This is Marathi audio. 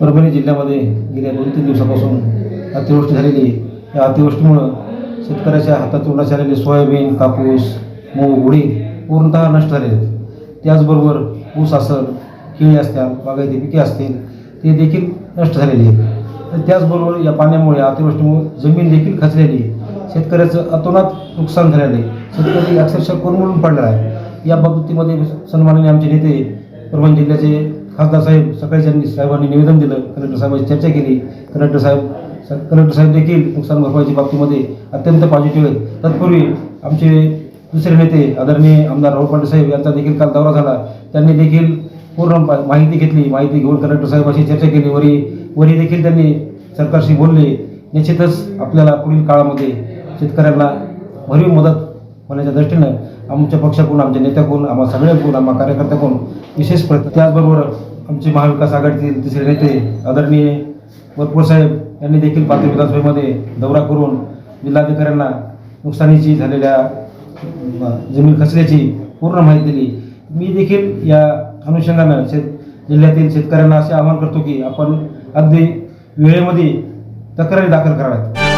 परभणी जिल्ह्यामध्ये गेल्या दोन तीन दिवसापासून अतिवृष्टी झालेली आहे. या अतिवृष्टीमुळं शेतकऱ्याच्या हातात तोंडाचे आलेले सोयाबीन कापूस मूग उडीद पूर्णतः नष्ट झालेले आहेत. त्याचबरोबर ऊस असेल केळी असतात बागायती पिके असतील ते देखील नष्ट झालेली आहेत. त्याचबरोबर या पाण्यामुळे अतिवृष्टीमुळे जमीन देखील खचलेली आहे. शेतकऱ्याचं अतोनात नुकसान झालेलं आहे. शेतकरी अक्षरशः कोरमळून पडला आहे. या बाबतीमध्ये सन्माननीय आमचे नेते परभणी जिल्ह्याचे खासदार साहेब सकाळी त्यांनी साहेबांनी निवेदन दिलं कलेक्टर साहेबांची चर्चा केली. कलेक्टर साहेब स- कलेक्टर साहेब देखील नुकसान भरपाईच्या बाबतीमध्ये अत्यंत पॉझिटिव्ह आहेत. तत्पूर्वी आमचे दुसरे नेते आदरणीय आमदार राहुल पाटील साहेब यांचा देखील काल दौरा झाला. त्यांनी देखील पूर्ण माहिती घेतली. माहिती घेऊन कलेक्टर साहेबांशी चर्चा केली. वरी वरी देखील त्यांनी सरकारशी बोलले. निश्चितच आपल्याला पुढील काळामध्ये शेतकऱ्यांना भरीव मदत होण्याच्या दृष्टीनं आमच्या पक्षाकडून आमच्या नेत्याकडून आम्हा सगळ्यांकडून आम्हा कार्यकर्त्याकडून विशेष प्रयत्न त्याचबरोबर आमचे महाविकास आघाडीतील तिसरे नेते आदरणीय वरपूर साहेब यांनी देखील पाथरी विधानसभेमध्ये दौरा करून जिल्हाधिकाऱ्यांना नुकसानीची झालेल्या जमीन खचल्याची पूर्ण माहिती दिली. मी देखील या अनुषंगानं शेत जिल्ह्यातील शेतकऱ्यांना असे आवाहन करतो की आपण अगदी वेळेमध्ये तक्रारी दाखल कराव्यात.